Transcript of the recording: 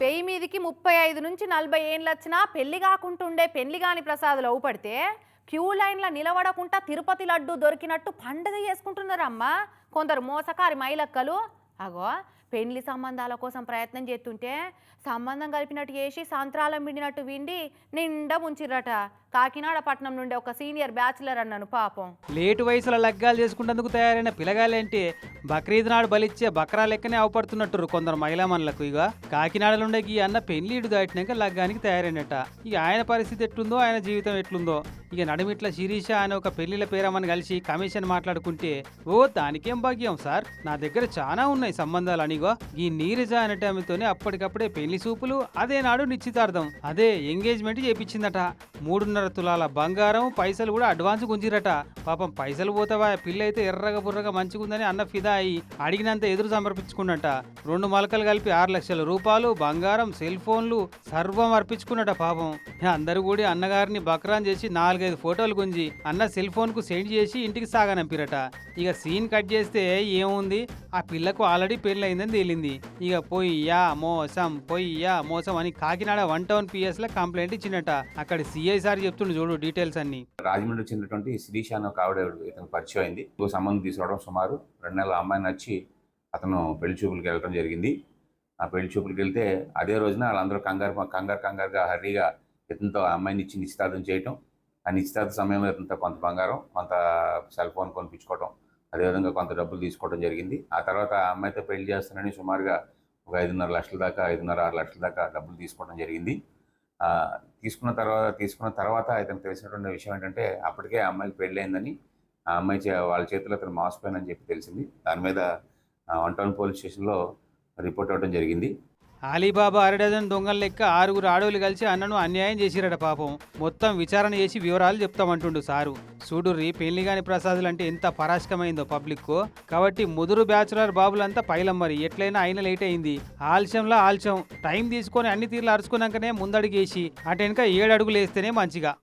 పెయి మీదికి ముప్పై ఐదు నుంచి నలభై ఏళ్ళు వచ్చినా పెళ్ళి కాకుంటుండే పెళ్ళి కాని ప్రసాదులు అవుపడితే క్యూ లైన్లో నిలబడకుండా తిరుపతి లడ్డు దొరికినట్టు పండగ చేసుకుంటున్నారమ్మా. కొందరు మోసకారి మైలక్కలు. అగో పెళ్ళి సంబంధాల కోసం ప్రయత్నం చేస్తుంటే సంబంధం కలిపినట్టు చేసి సంత్రాలం విండినట్టు విండి నిండా ముంచిర్రట. కాకినాడ పట్నం నుండి ఒక సీనియర్ బ్యాచులర్ అన్నాను పాపం. లేటు వయసులో లగ్గాలు చేసుకునేందుకు తయారైన పిల్లగాలేంటి బక్రీద్ నాడు బలిచ్చే బక్రా లెక్కనే అవపడుతున్నట్టు కొందరు మహిళామణులకు ఇక కాకినాడలుండే ఈ అన్న పెళ్ళిడు దాటినాక లగ్గానికి తయారైనట. ఇక ఆయన పరిస్థితి ఎట్లుందో ఆయన జీవితం ఎట్లుందో. ఇక నడుమిట్ల శిరీష అనే ఒక పెళ్ళిల పేరమ్మని కలిసి కమిషన్ మాట్లాడుకుంటే ఓ దానికేం భాగ్యం సార్? నా దగ్గర చాలా ఉన్నాయి సంబంధాలు అని ఇదిగో ఈ నీరజ అనేట ఆమెతోనే అప్పటికప్పుడే పెళ్ళి చూపులు అదే నాడు నిశ్చితార్థం. అదే ఎంగేజ్మెంట్ చేపించిందట. మూడున్నర తులాల బంగారం పైసలు కూడా అడ్వాన్స్ గుంజిరట. పాపం పైసలు పోతావా పిల్ల అయితే ఎర్రగా బుర్రగా మంచిగుందని అన్న ఫిదా అయి అడిగినంత ఎదురు సమర్పించుకున్నట రెండు మొలకలు కలిపి ఆరు లక్షల రూపాయలు బంగారం సెల్ ఫోన్లు సర్వం అర్పించుకున్నట పాపం. అందరూ కూడా అన్నగారిని బక్రాన్ చేసి నాలుగైదు ఫోటోలు గుంజి అన్న సెల్ ఫోన్కు సెండ్ చేసి ఇంటికి సాగనంపిరట. ఇక సీన్ కట్ చేస్తే ఏముంది? ఆ పిల్లకు ఆల్రెడీ పెళ్ళయిందని తేలింది ఇక పొయ్యా మోసం పొయ్యా మోసం అని కాకినాడ వన్ టౌన్ పిఎస్లో కంప్లైంట్ ఇచ్చినట అక్కడ సిఐ సార్ చెప్తుండు చూడు డీటెయిల్స్ అన్ని. రాజమండ్రి చెందినటువంటి శిరీష అని ఒక ఆవిడ ఇతను పరిచయం అయింది. సంబంధం తీసుకోవడం సుమారు రెండు నెలల అమ్మాయిని వచ్చి అతను పెళ్ళి చూపులకి వెళ్ళడం జరిగింది. ఆ పెళ్ళి చూపులకి వెళ్తే అదే రోజున వాళ్ళందరూ కంగారు కంగారు కంగారుగా హర్రీగా ఇతనితో అమ్మాయిని ఇచ్చి నిశ్చితార్థం చేయటం. ఆ నిశ్చితార్థ సమయంలో ఇతనితో కొంత బంగారం కొంత సెల్ ఫోన్ కొనిపించుకోవటం. అదేవిధంగా కొంత డబ్బులు తీసుకోవడం జరిగింది. ఆ తర్వాత ఆ అమ్మాయితో పెళ్ళి చేస్తానని సుమారుగా ఒక ఐదున్నర లక్షల దాకా ఐదున్నర ఆరు లక్షల దాకా డబ్బులు తీసుకోవడం జరిగింది. తీసుకున్న తర్వాత తీసుకున్న తర్వాత ఇతనికి తెలిసినటువంటి విషయం ఏంటంటే అప్పటికే ఆ అమ్మాయికి పెళ్ళయిందని ఆ అమ్మాయి చే వాళ్ళ చేతిలో అతను మోసపోయానని చెప్పి తెలిసింది. దాని మీద వన్ టౌన్ పోలీస్ స్టేషన్లో రిపోర్ట్ అవ్వడం జరిగింది. అలీబాబా అరడజన్ దొంగల లెక్క ఆరుగురు ఆడవులు కలిసి అన్నను అన్యాయం చేసిరట పాపం. మొత్తం విచారణ చేసి వివరాలు చెప్తామంటుండు సారు. చూడుర్రి పెళ్ళి కాని ప్రసాదులు అంటే ఎంత పరాశకమైందో పబ్లిక్ కాబట్టి ముదురు బ్యాచులర్ బాబులంతా పైలం మరి ఎట్లయినా అయిన లేట్ అయింది. ఆలస్యంలో ఆలస్యం. టైం తీసుకొని అన్ని తీర్లు అరుచుకున్నాకనే ముందడుగేసి అటెనక ఏడు అడుగులు వేస్తేనే మంచిగా.